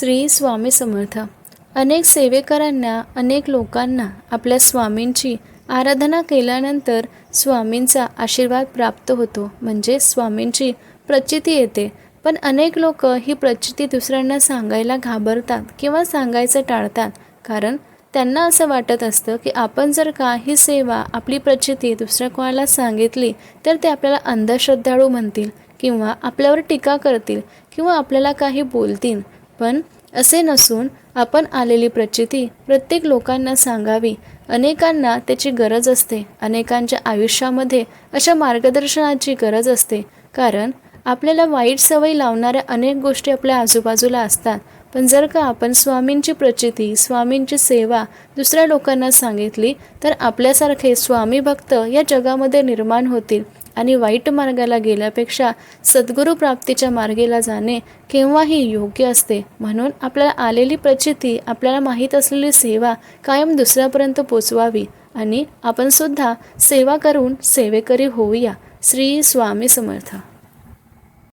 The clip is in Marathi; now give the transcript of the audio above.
श्री स्वामी समर्थ. अनेक सेवेकरांना अनेक लोकांना आपल्या स्वामींची आराधना केल्यानंतर स्वामींचा आशीर्वाद प्राप्त होतो. म्हणजे स्वामींची प्रचिती येते. पण अनेक लोक ही प्रचिती दुसऱ्यांना सांगायला घाबरतात किंवा सांगायचं टाळतात. कारण त्यांना असं वाटत असतं की आपण जर का ही सेवा आपली प्रचिती दुसऱ्या कोणाला सांगितली तर ते आपल्याला अंधश्रद्धाळू म्हणतील किंवा आपल्यावर टीका करतील किंवा आपल्याला काही बोलतील. पण असे नसून आपण आलेली प्रचिती प्रत्येक लोकांना सांगावी. अनेकांना त्याची गरज असते. अनेकांच्या आयुष्यामध्ये अशा मार्गदर्शनाची गरज असते. कारण आपल्याला वाईट सवयी लावणाऱ्या अनेक गोष्टी आपल्या आजूबाजूला असतात. पण जर का आपण स्वामींची प्रचिती स्वामींची सेवा दुसऱ्या लोकांना सांगितली तर आपल्यासारखे स्वामी भक्त या जगामध्ये निर्माण होतील. आणि वाईट मार्गाला गेल्यापेक्षा सद्गुरू प्राप्तीच्या मार्गेला जाणे केव्हाही योग्य असते. म्हणून आपल्याला आलेली प्रचिती आपल्याला माहीत असलेली सेवा कायम दुसऱ्यापर्यंत पोचवावी आणि आपण सुद्धा सेवा करून सेवेकरी होऊया. श्री स्वामी समर्थ.